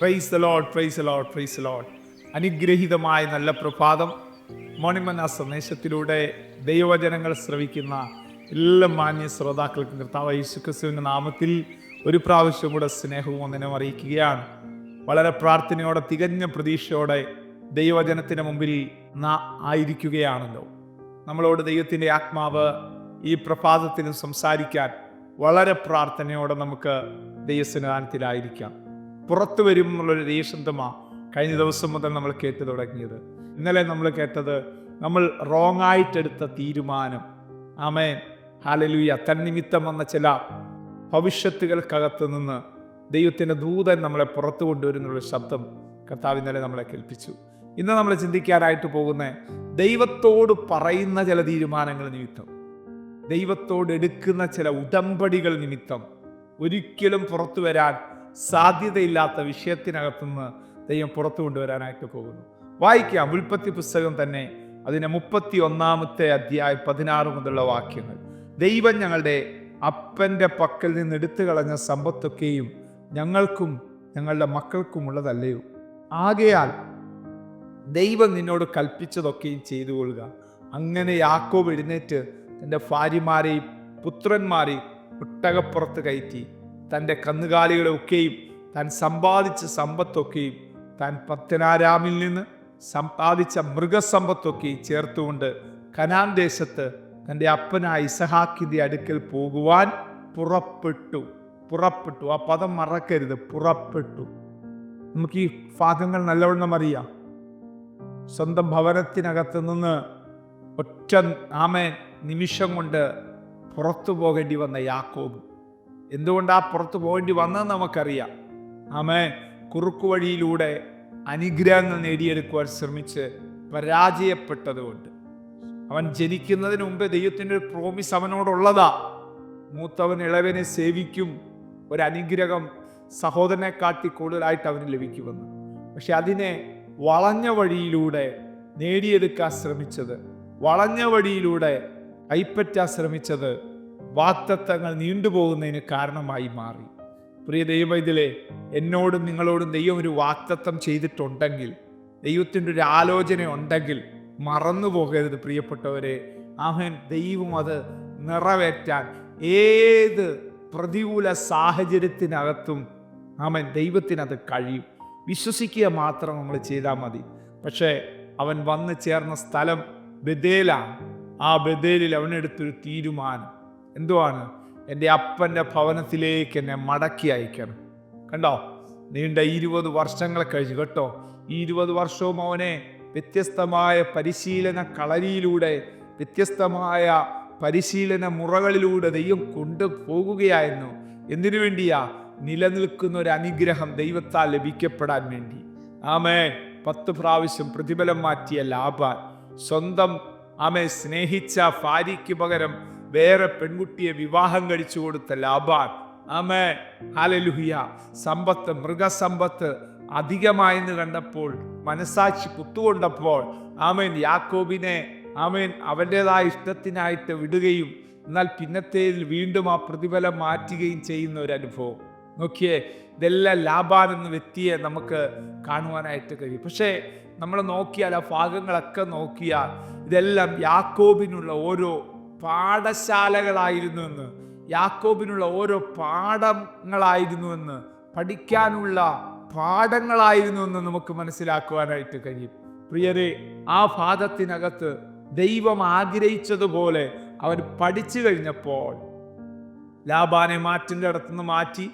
Praise Lord praise Lord praise Lord അനുഗ്രഹീതമായ നല്ല പ്രഭാതം. മോണിമന സന്ദേശത്തിലൂടെ ദൈവവചനങ്ങൾ ശ്രവിക്കുന്ന എല്ലാ മാന്യ ശ്രോതാക്കൾക്കും കർത്താവ് യേശുക്രിസ്തുവിന്റെ നാമത്തിൽ ഒരു പ്രാവശ്യം കൂടെ സ്നേഹവും ഒന്നിനും അറിയിക്കുകയാണ്. വളരെ പ്രാർത്ഥനയോടെ തികഞ്ഞ പ്രതീക്ഷയോടെ ദൈവവചനത്തിന് മുമ്പിൽ നാ ആയിരിക്കുകയാണല്ലോ. നമ്മളോട് ദൈവത്തിന്റെ ആത്മാവ് ഈ പ്രഭാതത്തിനും സംസാരിക്കാൻ വളരെ പ്രാർത്ഥനയോടെ നമുക്ക് ദൈവസന്നിധാനത്തിലായിരിക്കാം. പുറത്തു വരും എന്നുള്ളൊരു ദൈവശബ്ദമാ കഴിഞ്ഞ ദിവസം മുതൽ നമ്മൾ കേട്ടു തുടങ്ങിയത്. ഇന്നലെ നമ്മൾ കേട്ടത് നമ്മൾ റോങ് ആയിട്ടെടുത്ത തീരുമാനം. ആമേൻ. ഹാലലൂയ തന്നിമിത്തം വന്ന ചില ഭവിഷ്യത്തുകൾക്കകത്ത് നിന്ന് ദൈവത്തിന്റെ ദൂതൻ നമ്മളെ പുറത്തു കൊണ്ടുവരുന്നുള്ള ശബ്ദം കർത്താവ് ഇന്നലെ നമ്മളെ കേൾപ്പിച്ചു. ഇന്ന് നമ്മൾ ചിന്തിക്കാനായിട്ട് പോകുന്ന ദൈവത്തോട് പറയുന്ന ചില തീരുമാനങ്ങൾ നിമിത്തം ദൈവത്തോട് എടുക്കുന്ന ചില ഉടമ്പടികൾ നിമിത്തം ഒരിക്കലും പുറത്തു വരാൻ സാധ്യതയില്ലാത്ത വിഷയത്തിനകത്തുനിന്ന് ദൈവം പുറത്തു കൊണ്ടുവരാനായിട്ട് പോകുന്നു. വായിക്കാം ഉൽപ്പത്തി പുസ്തകം തന്നെ അതിന്റെ മുപ്പത്തി ഒന്നാമത്തെ അധ്യായം പതിനാറ് മുതലുള്ള വാക്യങ്ങൾ. ദൈവം ഞങ്ങളുടെ അപ്പന്റെ പക്കൽ നിന്ന് എടുത്തു കളഞ്ഞ സമ്പത്തൊക്കെയും ഞങ്ങൾക്കും ഞങ്ങളുടെ മക്കൾക്കും ഉള്ളതല്ലയോ? ആകയാൽ ദൈവം നിന്നോട് കൽപ്പിച്ചതൊക്കെയും ചെയ്തു കൊള്ളുക. അങ്ങനെ യാക്കോബ് എഴുന്നേറ്റ് തന്റെ ഭാര്യമാരെയും പുത്രന്മാരെയും ഒട്ടകപ്പുറത്ത് കയറ്റി. തന്റെ കന്നുകാലികളെ ഒക്കെയും താൻ സമ്പാദിച്ച സമ്പത്തൊക്കെയും താൻ പത്തനാരാമിൽ നിന്ന് സമ്പാദിച്ച മൃഗസമ്പത്തൊക്കെയും ചേർത്തുകൊണ്ട് കനാൻ ദേശത്ത് തന്റെ അപ്പനായ ഇസഹാക്കിന്റെ അടുക്കൽ പോകുവാൻ പുറപ്പെട്ടു. പുറപ്പെട്ടു. ആ പദം മറക്കരുത്. പുറപ്പെട്ടു. നമുക്ക് ഈ ഭാഗങ്ങൾ നല്ലവണ്ണം അറിയാം. സ്വന്തം ഭവനത്തിനകത്ത് നിന്ന് ഒറ്റ ആമേ നിമിഷം കൊണ്ട് പുറത്തു പോകേണ്ടി വന്ന യാക്കോബ്. എന്തുകൊണ്ടാ പുറത്തു പോകേണ്ടി വന്നതെന്ന് നമുക്കറിയാം. ആമേൻ. കുറുക്കു വഴിയിലൂടെ അനുഗ്രഹങ്ങൾ നേടിയെടുക്കുവാൻ ശ്രമിച്ച് പരാജയപ്പെട്ടതുകൊണ്ട്. അവൻ ജനിക്കുന്നതിന് മുമ്പ് ദൈവത്തിന്റെ ഒരു പ്രോമിസ് അവനോടുള്ളതാ. മൂത്തവൻ ഇളവനെ സേവിക്കും. ഒരു അനുഗ്രഹം സഹോദരനെ കാട്ടി കൂടുതലായിട്ട് അവന് ലഭിക്കുമെന്ന്. പക്ഷെ അതിനെ വളഞ്ഞ വഴിയിലൂടെ നേടിയെടുക്കാൻ ശ്രമിച്ചത് വളഞ്ഞ വഴിയിലൂടെ കൈപ്പറ്റാൻ ശ്രമിച്ചത് വാക്തത്വങ്ങൾ നീണ്ടുപോകുന്നതിന് കാരണമായി മാറി. പ്രിയ ദൈവത്തിലെ എന്നോടും നിങ്ങളോടും ദൈവം ഒരു വാക്തത്വം ചെയ്തിട്ടുണ്ടെങ്കിൽ ദൈവത്തിന്റെ ഒരു ആലോചന ഉണ്ടെങ്കിൽ മറന്നു പോകരുത് പ്രിയപ്പെട്ടവരെ. അവൻ ദൈവം അത് നിറവേറ്റാൻ ഏത് പ്രതികൂല സാഹചര്യത്തിനകത്തും അവൻ ദൈവത്തിനത് കഴിയും. വിശ്വസിക്കുക മാത്രം നമ്മൾ ചെയ്താൽ മതി. പക്ഷേ അവൻ വന്നു ചേർന്ന സ്ഥലം ബദേലാണ് ആ ബദേലിൽ അവനെടുത്തൊരു തീരുമാനം. എന്തുവാണ്? എന്റെ അപ്പന്റെ ഭവനത്തിലേക്ക് എന്നെ മടക്കി അയക്കണം. കണ്ടോ? നീണ്ട ഇരുപത് വർഷങ്ങൾ കഴിഞ്ഞു കേട്ടോ. ഈ ഇരുപത് വർഷവും അവനെ വ്യത്യസ്തമായ പരിശീലന കളരിയിലൂടെ വ്യത്യസ്തമായ പരിശീലന മുറകളിലൂടെ ദൈവം കൊണ്ടുപോകുകയായിരുന്നു. എന്തിനു വേണ്ടിയാ? നിലനിൽക്കുന്ന ഒരു അനുഗ്രഹം ദൈവത്താൽ ലഭിക്കപ്പെടാൻ വേണ്ടി. ആമേ പത്ത് പ്രാവശ്യം പ്രതിഫലം മാറ്റിയ ലാഭാൻ സ്വന്തം ആമെ സ്നേഹിച്ച ഭാര്യയ്ക്ക് പകരം വേറെ പെൺകുട്ടിയെ വിവാഹം കഴിച്ചു കൊടുത്ത ലാബാൻ. ആമേ ഹാലലുഹിയ സമ്പത്ത് മൃഗസമ്പത്ത് അധികമായെന്ന് കണ്ടപ്പോൾ മനസാക്ഷി കുത്തുകൊണ്ടപ്പോൾ ആമേൻ യാക്കോബിനെ ആമേൻ അവന്റെതായ ഇഷ്ടത്തിനായിട്ട് വിടുകയും എന്നാൽ പിന്നത്തേതിൽ വീണ്ടും ആ പ്രതിഫലം മാറ്റുകയും ചെയ്യുന്ന ഒരു അനുഭവം. നോക്കിയേ ഇതെല്ലാം ലാബാൻ എന്ന വ്യക്തിയെ നമുക്ക് കാണുവാനായിട്ട് കഴിയും. പക്ഷേ നമ്മൾ നോക്കിയാൽ ആ ഭാഗങ്ങളൊക്കെ നോക്കിയാൽ ഇതെല്ലാം യാക്കോബിനുള്ള ഓരോ പാഠശാലകളായിരുന്നുവെന്ന് യാക്കോബിനുള്ള ഓരോ പാഠങ്ങളായിരുന്നു എന്ന്. പഠിക്കാനുള്ള പാഠങ്ങളായിരുന്നു എന്ന് നമുക്ക് മനസ്സിലാക്കുവാനായിട്ട് കഴിയും. പ്രിയരെ ആ പാദത്തിനകത്ത് ദൈവം ആഗ്രഹിച്ചതുപോലെ അവൻ പഠിച്ചു കഴിഞ്ഞപ്പോൾ ലാബാനെ മാറ്റിന്റെ അടുത്തുനിന്ന് മാറ്റി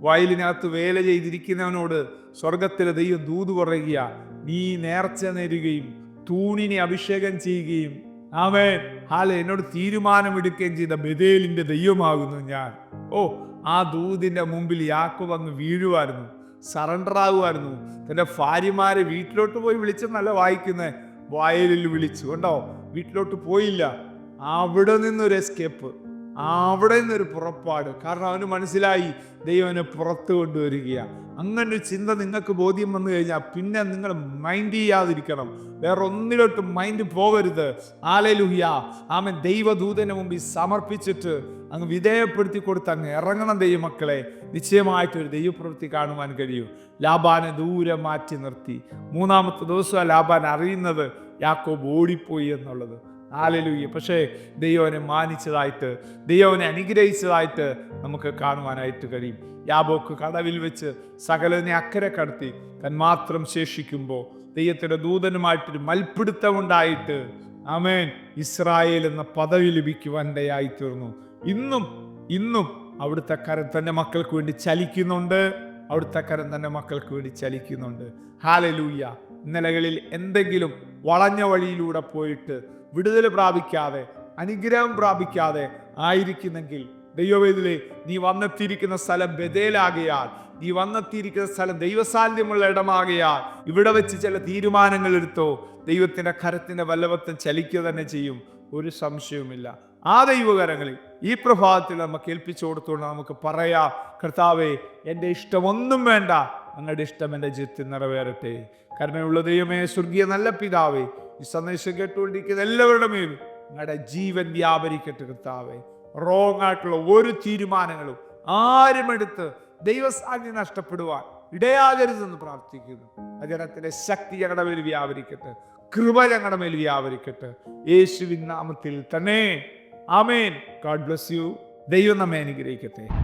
വയലിനകത്ത് വേല ചെയ്തിരിക്കുന്നവനോട് സ്വർഗത്തിലെ ദൈവം ദൂത് പറയുക നീ നേർച്ച നേരുകയും തൂണിനെ അഭിഷേകം ചെയ്യുകയും ആമേൻ. ഹാല എന്നോട് തീരുമാനമെടുക്കുകയും ചെയ്ത ബദേലിന്റെ ദൈവമാകുന്നു ഞാൻ. ഓ ആ ദൂതിന്റെ മുമ്പിൽ യാക്കോ വന്ന് വീഴുമായിരുന്നു സറണ്ടർ ആകുമായിരുന്നു തന്റെ ഭാര്യമാരെ വീട്ടിലോട്ട് പോയി വിളിച്ചെന്നല്ല വായിക്കുന്നത് വയലിൽ വിളിച്ചു. കണ്ടോ? വീട്ടിലോട്ട് പോയില്ല. അവിടെ നിന്നൊരു എസ്കേപ്പ് അവിടെ നിന്നൊരു പുറപ്പാട്. കാരണം അവന് മനസ്സിലായി ദൈവനെ പുറത്ത് കൊണ്ടുവരികയാണ്. അങ്ങനെ ഒരു ചിന്ത നിങ്ങൾക്ക് ബോധ്യം വന്നു കഴിഞ്ഞാൽ പിന്നെ നിങ്ങൾ മൈൻഡ് ചെയ്യാതിരിക്കണം. വേറെ ഒന്നിലോട്ടും മൈൻഡ് പോകരുത്. ആലലുഹ്യ ആമൻ. ദൈവദൂതന് മുമ്പിൽ സമർപ്പിച്ചിട്ട് അങ്ങ് വിധേയപ്പെടുത്തി കൊടുത്ത് അങ്ങ് ഇറങ്ങണം ദൈവമക്കളെ. നിശ്ചയമായിട്ട് ഒരു ദൈവപ്രവൃത്തി കാണുവാൻ കഴിയും. ലാബാനെ ദൂരെ മാറ്റി നിർത്തി. മൂന്നാമത്തെ ദിവസം ആ ലാബാൻ അറിയുന്നത്. യാക്കോബ് ഓടിപ്പോയി എന്നുള്ളത്. ആലലുയ്യ പക്ഷേ ദൈവനെ മാനിച്ചതായിട്ട് ദൈവനെ അനുഗ്രഹിച്ചതായിട്ട് നമുക്ക് കാണുവാനായിട്ട് കഴിയും. യാബോക്ക് കടവിൽ വെച്ച് സകലതിനെ അക്കരെ കടത്തി താൻ മാത്രം ശേഷിക്കുമ്പോൾ ദൈവത്തിന്റെ ദൂതനുമായിട്ടൊരു മൽപ്പിടുത്തമുണ്ടായിട്ട് ആമേൻ. ഇസ്രായേൽ എന്ന പദവി ലഭിക്കുവാൻ തീർന്നു ഇന്നും ഇന്നും അവിടുത്തെ കരം തന്റെ മക്കൾക്ക് വേണ്ടി ചലിക്കുന്നുണ്ട്. അവിടുത്തെ കരം തന്റെ മക്കൾക്ക് വേണ്ടി ചലിക്കുന്നുണ്ട്. ഹാലലൂയ. ഇന്നലകളിൽ എന്തെങ്കിലും വളഞ്ഞ വഴിയിലൂടെ പോയിട്ട് വിടുതൽ പ്രാപിക്കാതെ അനുഗ്രഹം പ്രാപിക്കാതെ ആയിരിക്കുന്നെങ്കിൽ ദൈവവേദിലെ നീ വന്നെത്തിയിരിക്കുന്ന സ്ഥലം ബദേലാകയാൽ നീ വന്നെത്തിയിരിക്കുന്ന സ്ഥലം ദൈവസാന്നിധ്യമുള്ള ഇടമാകയാൽ ഇവിടെ വെച്ച് ചില തീരുമാനങ്ങൾ എടുത്തോ ദൈവത്തിന്റെ കരത്തിന്റെ വല്ലവത്വം ചലിക്കുക തന്നെ ചെയ്യും. ഒരു സംശയവുമില്ല. ആ ദൈവകരങ്ങളിൽ ഈ പ്രഭാതത്തിൽ നമുക്ക് ഏൽപ്പിച്ചു കൊടുത്തുകൊണ്ട് നമുക്ക് പറയാം കർത്താവേ എന്റെ ഇഷ്ടമൊന്നും വേണ്ട. അങ്ങയുടെ ഇഷ്ടം എന്റെ ജീവിതത്തിൽ നിറവേറട്ടെ. കരുണയുള്ള ദൈവമേ സ്വർഗീയ നല്ല പിതാവേ ഈ സന്ദേശം കേട്ടുകൊണ്ടിരിക്കുന്ന എല്ലാവരുടെ മേലും നിങ്ങളുടെ ജീവൻ വ്യാപരിക്കട്ടെ കർത്താവേ. റോങ് ആയിട്ടുള്ള ഒരു തീരുമാനങ്ങളും ആരും എടുത്ത് ദൈവസാന്നിധ്യം നഷ്ടപ്പെടുവാൻ ഇടയാകരുതെന്ന് പ്രാർത്ഥിക്കുന്നു. അജനത്തിന്റെ ശക്തി ഞങ്ങളുടെ മേൽ വ്യാപരിക്കട്ടെ. കൃപ ഞങ്ങളുടെ മേൽ വ്യാപരിക്കട്ടെ. യേശുവിൻ നാമത്തിൽ തന്നെ. ആമേൻ. ഗോഡ് ബ്ലസ് യു ദൈവം നമ്മെ അനുഗ്രഹിക്കട്ടെ.